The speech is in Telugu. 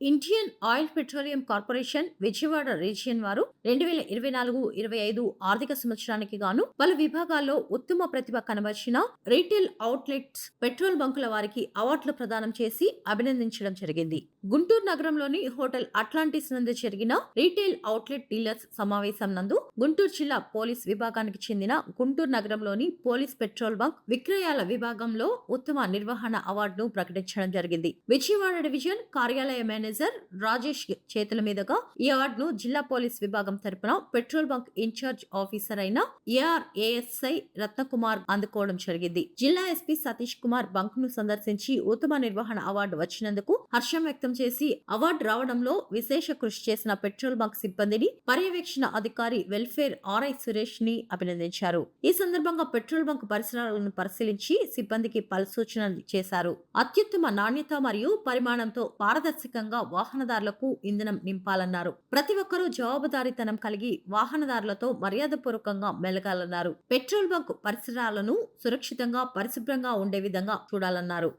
Indian oil petroleum corporation Vijayawada region వారు రెండు వేల ఇరవై నాలుగు ఇరవై ఐదు ఆర్థిక సంవత్సరానికి గాను పలు విభాగాల్లో ఉత్తమ ప్రతిభ కనబర్చిన రీటైల్ అవుట్లెట్స్ పెట్రోల్ బంకుల వారికి అవార్డులు ప్రదానం చేసి అభినందించడం జరిగింది. గుంటూరు నగరంలోని హోటల్ అట్లాంటిస్ నందు జరిగిన రీటైల్ అవుట్లెట్ డీలర్స్ సమావేశం నందు గుంటూరు జిల్లా పోలీస్ విభాగానికి చెందిన గుంటూరు నగరంలోని పోలీస్ పెట్రోల్ బంక్ విక్రయాల విభాగంలో ఉత్తమ నిర్వహణ అవార్డును ప్రకటించడం జరిగింది. విజయవాడ డివిజన్ కార్యాలయ మేనేజర్ రాజేష్ చేతుల మీదుగా ఈ అవార్డును జిల్లా పోలీస్ విభాగం తరపున పెట్రోల్ బంక్ ఇన్ఛార్జ్ ఆఫీసర్ అయిన ఏఆర్ ఏఎస్ఐ రత్నకుమార్ అందుకోవడం జరిగింది. జిల్లా ఎస్పీ సతీష్ కుమార్ బంక్ను సందర్శించి ఉత్తమ నిర్వహణ అవార్డు వచ్చినందుకు హర్షం వ్యక్తం చేసి అవార్డు రావడంలో విశేష కృషి చేసిన పెట్రోల్ బంక్ సిబ్బందిని పర్యవేక్షణ అధికారి వెల్ఫేర్ ఆర్ఐ సురేష్ని అభినందించారు. ఈ సందర్భంగా పెట్రోల్ బంక్ పరిసరాలను పరిశీలించి సిబ్బందికి పలు సూచనలు చేశారు. అత్యుత్తమ నాణ్యత మరియు పరిమాణంతో పారదర్శకంగా వాహనదారులకు ఇంధనం నింపాలన్నారు. ప్రతి ఒక్కరూ జవాబుదారీతనం కలిగి వాహనదారులతో మర్యాదపూర్వకంగా మెలగాలన్నారు. పెట్రోల్ బంక్ పరిసరాలను సురక్షితంగా పరిశుభ్రంగా ఉండే విధంగా చూడాలన్నారు.